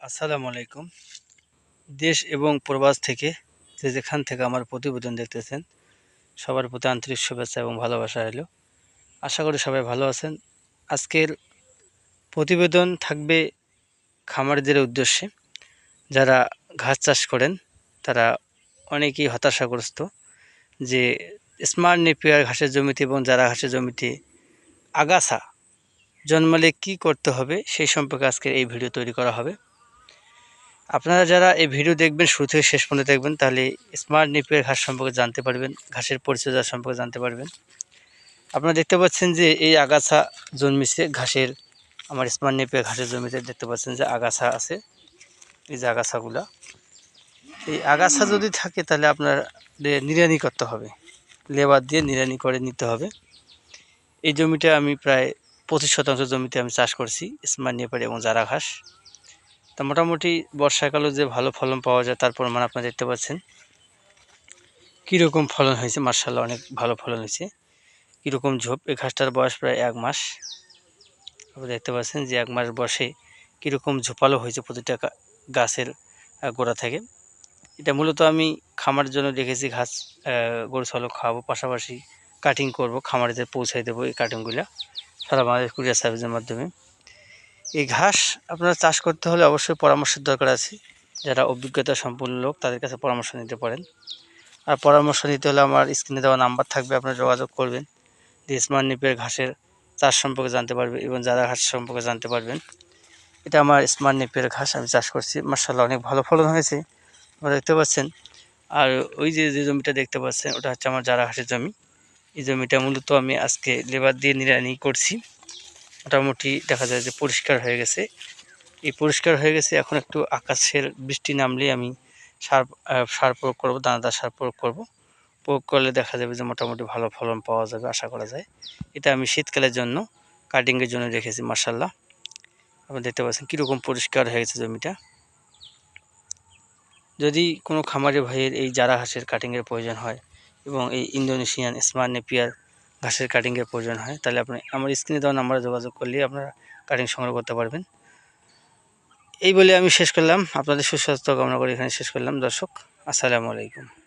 আসসালামু আলাইকুম। দেশ এবং প্রবাস থেকে যে যেখান থেকে আমার প্রতিবেদন দেখতেছেন, সবার প্রতি আন্তরিক শুভেচ্ছা এবং ভালোবাসা রইল। আশা করি সবাই ভালো আছেন। আজকের প্রতিবেদন থাকবে খামারদের উদ্দেশ্যে। যারা ঘাস চাষ করেন, তারা অনেকেই হতাশাগ্রস্ত যে স্মার্ট নেপিয়ার ঘাসের জমিতে এবং যারা ঘাসের জমিতে আগাছা জন্মালে কি করতে হবে, সেই সম্পর্কে আজকের এই ভিডিও তৈরি করা হবে। আপনারা যারা এই ভিডিও দেখবেন, শুরু থেকে শেষ পর্যন্ত দেখবেন, তাহলে স্মার্ট নিপের ঘাস সম্পর্কে জানতে পারবেন, ঘাসের পরিচর্যা সম্পর্কে জানতে পারবেন। আপনারা দেখতে পাচ্ছেন যে এই আগাছা জন্মিছে, ঘাসের, আমার স্মার্ট নিপের ঘাসের জমিতে দেখতে পাচ্ছেন যে আগাছা আছে, এই যে আগাছাগুলা। এই আগাছা যদি থাকে, তাহলে আপনার নিরানি করতে হবে, লেবার দিয়ে নিরানি করে নিতে হবে। এই জমিটা আমি প্রায় পঁচিশ শতাংশ জমিতে আমি চাষ করছি স্মার্ট নেপার এবং জারা ঘাস। তা মোটামুটি বর্ষাকালেও যে ভালো ফলন পাওয়া যায়, তার প্রমাণ আপনারা দেখতে পাচ্ছেন। কীরকম ফলন হয়েছে? মার্শাল্লাহ অনেক ভালো ফলন হয়েছে। কীরকম ঝোপ? এই ঘাসটার বয়স প্রায় এক মাস। আপনি দেখতে পাচ্ছেন যে এক মাস বয়সে কীরকম ঝোপালো হয়েছে প্রতিটা গাছের গোড়া থেকে। এটা মূলত আমি খামারের জন্য রেখেছি ঘাস গরু, ছাগল খাওয়াবো। পাশাপাশি কাটিং করব, খামারিদের পৌঁছাই দেবো এই কাটিংগুলো সারা বাংলাদেশ কুরিয়ার সার্ভিসের মাধ্যমে। এই ঘাস আপনারা চাষ করতে হলে অবশ্যই পরামর্শের দরকার আছে। যারা অভিজ্ঞতা সম্পন্ন লোক, তাদের কাছে পরামর্শ নিতে পারেন। আর পরামর্শ নিতে হলে আমার স্ক্রিনে দেওয়া নাম্বার থাকবে, আপনারা যোগাযোগ করবেন। যে স্মার্ট নিপের ঘাসের চাষ সম্পর্কে জানতে পারবেন এবং যারা ঘাস সম্পর্কে জানতে পারবেন। এটা আমার স্মার্ট নিপের ঘাস, আমি চাষ করছি। মার্শাল্লাহ অনেক ভালো ফলন হয়েছে, আপনারা দেখতে পাচ্ছেন। আর ওই যে যে জমিটা দেখতে পাচ্ছেন, ওটা হচ্ছে আমার যারা ঘাসের জমি। এই জমিটা মূলত আমি আজকে লেবার দিয়ে নিরানি করছি। মোটামুটি দেখা যায় যে পরিষ্কার হয়ে গেছে। এই পরিষ্কার হয়ে গেছে, এখন একটু আকাশের বৃষ্টি নামলে আমি সার সার প্রয়োগ করব, দানাদার সার প্রয়োগ করব। প্রয়োগ করলে দেখা যাবে যে মোটামুটি ভালো ফলন পাওয়া যাবে আশা করা যায়। এটা আমি শীতকালের জন্য কাটিংয়ের জন্য রেখেছি মার্শাল্লাহ আপনি দেখতে পাচ্ছেন কীরকম পরিষ্কার হয়ে গেছে জমিটা। যদি কোনো খামারি ভাইয়ের এই জারা হাঁসের কাটিংয়ের প্রয়োজন হয় এবং এই ইন্দোনেশিয়ান স্মার্ট নেপিয়ার ঘাসের কাটিংয়ের প্রয়োজন হয়, তাহলে আপনি আমার স্ক্রিনে দেওয়া নাম্বারে যোগাযোগ করলে আপনারা কাটিং সংগ্রহ করতে পারবেন। এই বলে আমি শেষ করলাম। আপনাদের সুস্বাস্থ্য কামনা করে এখানে শেষ করলাম। দর্শক, আসসালামু আলাইকুম।